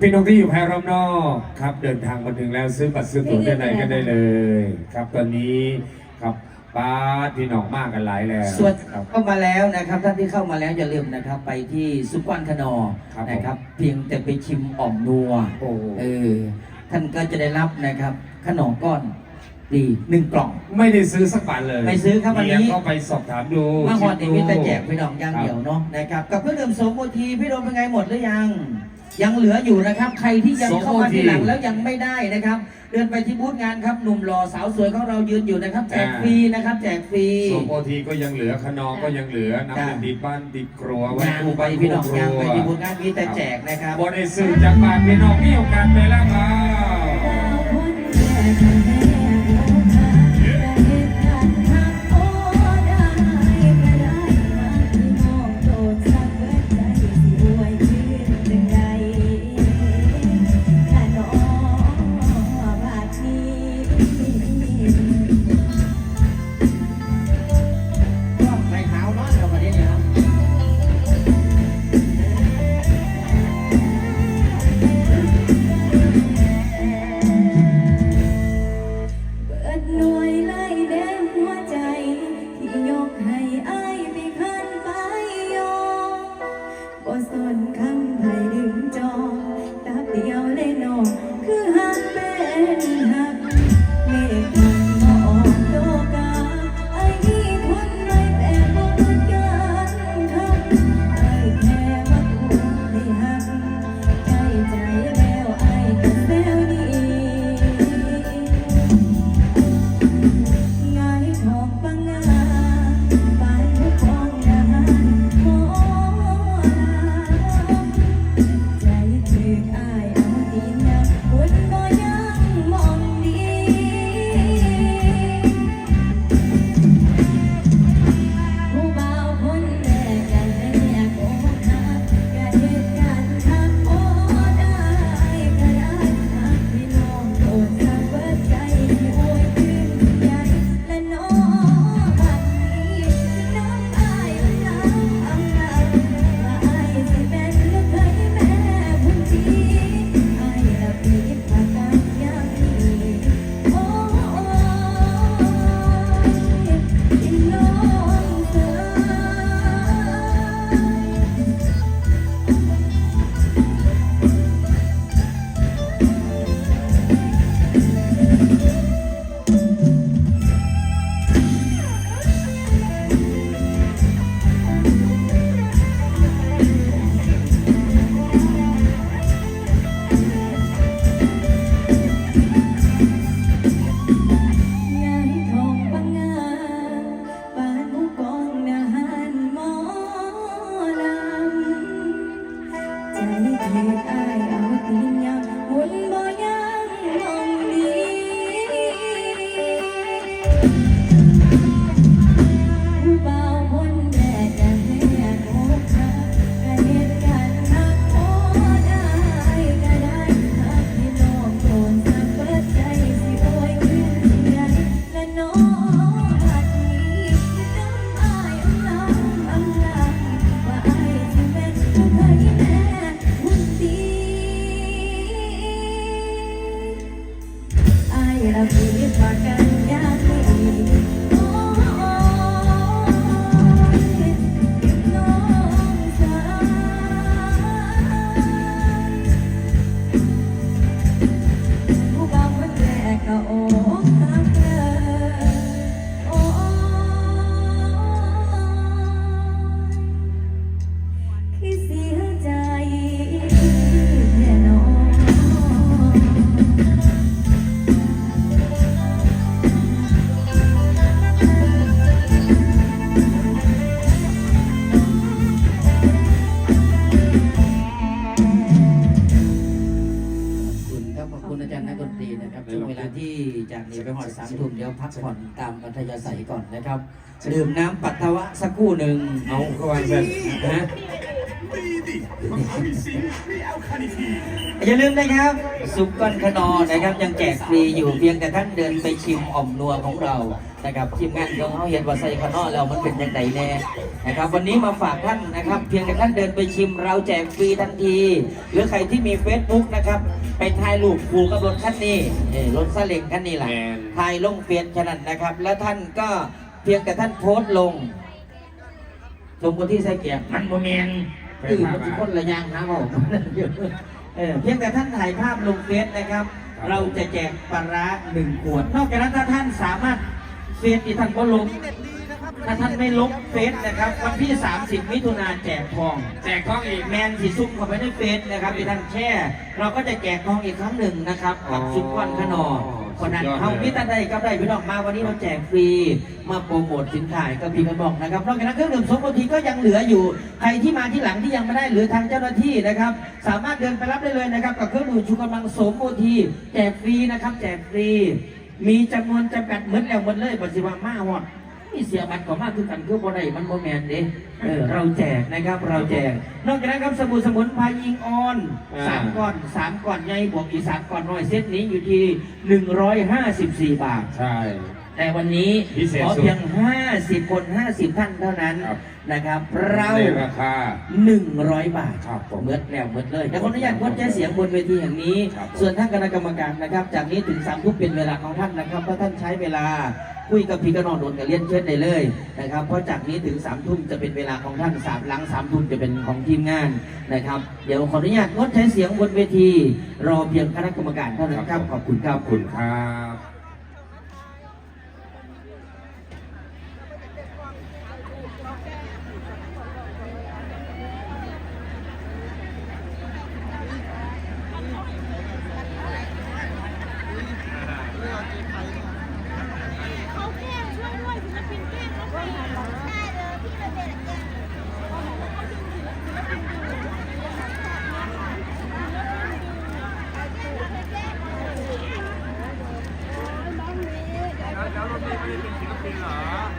พี่น้องที่อยู่ภายรอบนอกครับ เดินทางมาถึงแล้วซื้อบัตรซื้อตั๋วได้ไหนก็ได้เลย ครับตอนนี้ครับป้าดพี่น้องมากกันหลายแล้วส่วนครับ เข้ามาแล้วนะครับท่านที่เข้ามาแล้วอย่าลืมนะครับ ไปที่ซุปวันขนอครับนะครับ เพียงแต่ไปชิมอ่อมนัวโอ้โหเออท่านก็จะได้รับนะครับ ขนมก้อนดีหนึ่งกล่อง ไม่ได้ซื้อสักบาทเลยไม่ซื้อครับวันนี้เยเข้าไปสอบถามดูมาหอดชิเด็มกดูมีแต่แจกพี่น้องอย่างเดียวเนาะนะครับกับเครื่องดื่มโสมโอทีพี่โดมเป็นไงหมดหรือยัง ยังเหลืออยู่นะครับ ใครที่ยังเข้ามาทีหลังแล้วยังไม่ได้นะครับ เดินไปที่บูธงานครับหนุ่มหล่อสาวสวยของเรายืนอยู่นะครับ แจกฟรีนะครับ แจกฟรีโซโอทีก็ยังเหลือขนองก็ยังเหลือน้ำจ้ะมันดีบ้านติดครัวไว้ยางคู่ไปบ้านพี่คู่น้องครัยางวไปที่บูธงานมีแต่แจกนะครับบได้ซื้อจากบ้านพี่น้องมีโอกาสไปแล้วครับ อา นะครับช่วงเวลาที่จากนี้ไปหอดสามทุ่มเดี๋ยวพักผ่อนตามอัธยาศัยก่อนนะครับ ดื่มน้ำปัสสาวะสักครู่หนึ่งเอาเข้าไปเสร็จนะ อย่าลืมนะครับ ซุปก้อนขนอนะครับ ยังแจกฟรีอยู่เพียงแต่ท่านเดินไปชิมอ่อมนัวของเรานะครับทีมงานของเขาเห็นว่าใส่ขนอแล้วมันเป็นยังไงแน่นะครับ วันนี้มาฝากท่านนะครับ เพียงแต่ท่านเดินไปชิมเราแจกฟรีทันที หรือใครที่มี Facebook นะครับไปถ่ายรูปคู่กับรถคันนี้เอ่อรถซาเล้งคันนี้แหละแมนถ่ายลงเฟซแค่นั้นนะครับ แล้วท่านก็เพียงแต่ท่านโพสต์ลงสมมติที่ใส่เกียร์ มันโมเมน ตื่นมันทุกคนระยางนะบอกเออเพียงแต่ท่านถ่ายภาพลงเฟซนะครับ เราจะแจกปลาร้าหนึ่งขวด นอกจากนั้นถ้าท่านสามารถเฟซที่ท่านก็ลงถ้าท่านไม่ลบเฟซนะครับ วันที่ 30 มิถุนาแจกทอง แจกทองอีกแมนสีซุปเข้าไปในเฟซนะครับที่ท่านแช่ เราก็จะแจกทองอีกครั้งหนึ่งนะครับกับซุปก้อนขนอ คนนั้นเท่านี้ท่านใดก็ได้พี่น้องมาวันนี้เราแจกฟรี มาโปรโมทสินค้าให้กับพี่กระบอกนะครับนอกจากนั้นเครื่องดื่มสมบูรณ์ก็ยังเหลืออยู่ ใครที่มาที่หลังที่ยังไม่ได้หรือทางเจ้าหน้าที่นะครับ สามารถเดินไปรับได้เลยนะครับ กับเครื่องดื่มชูกำลังสมบูรณ์แจกฟรีนะครับ แจกฟรี มีจำนวนจำกัดเหมือนแล้วหมดเลยปัจจุบันมาหมด มีเสียบัตรก็มากคือกันคือบ่ได้มันบ่แมนเด้เออเราแจกนะครับเราแจก นอกจากนั้นครับสบู่สมุนไพรยิงออนอ่า สามก้อนสามก้อนใหญ่บวกอีกสามก้อนน้อยเซตนี้อยู่ที่หนึ่งร้อยห้าสิบสี่บาท ใช่ แต่วันนี้พิเศษขอสุดเพียง 50 คน 50 ท่านเท่านั้นครับ นะครับ เรา ในราคา 100 บาทครับผมเมื่อแล้วเมื่อเลยแต่ขออนุญาตงดใช้เสียงบนเวทีแห่งนี้ ครับผมส่วนท่านคณะกรรมการนะครับ จากนี้ถึงสามทุ่มเป็นเวลาของท่านนะครับถ้าท่านใช้เวลา คุยกับพี่ก็นอนโดนกับเลียนเชิญได้เลยนะครับ เพราะจากนี้ถึงสามทุ่มจะเป็นเวลาของท่านสามหลังสามทุ่มจะเป็นของทีมงานนะครับ เดี๋ยวขออนุญาตงดใช้เสียงบนเวที รอเพียงคณะกรรมการเท่านั้นครับ ขอบคุณครัอบคุณครับ 这一块就可以停车了啊